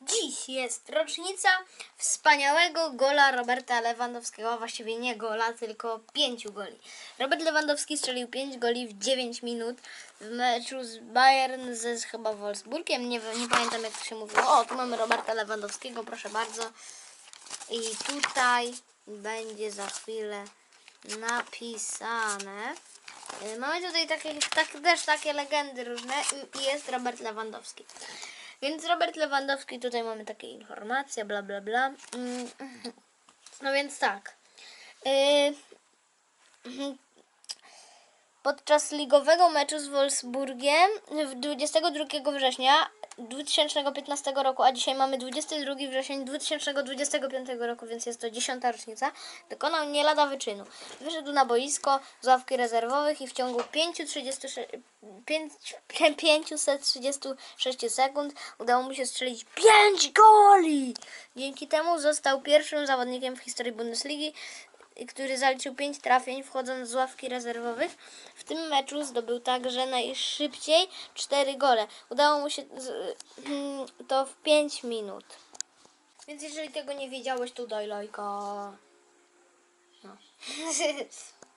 Dziś jest rocznica wspaniałego gola Roberta Lewandowskiego, właściwie nie gola, tylko pięciu goli. Robert Lewandowski strzelił 5 goli w 9 minut w meczu z Bayern ze chyba Wolfsburgiem, nie, nie pamiętam jak to się mówiło. O, tu mamy Roberta Lewandowskiego, proszę bardzo. I tutaj będzie za chwilę napisane. Y, Mamy tutaj takie, tak, też takie legendy różne i jest Robert Lewandowski. Więc Robert Lewandowski, tutaj mamy takie informacje, bla bla bla. Mm, No więc tak. Y, Podczas ligowego meczu z Wolfsburgiem w 22 września 2015 roku, a dzisiaj mamy 22 wrzesień 2025 roku, więc jest to 10 rocznica, dokonał nie lada wyczynu. Wyszedł na boisko z ławki rezerwowych i w ciągu 536 pięć- 536 sekund udało mu się strzelić 5 goli! Dzięki temu został pierwszym zawodnikiem w historii Bundesligi, który zaliczył 5 trafień wchodząc z ławki rezerwowych. W tym meczu zdobył także najszybciej 4 gole. Udało mu się mm, to w 5 minut. Więc jeżeli tego nie wiedziałeś, to daj lajka. No.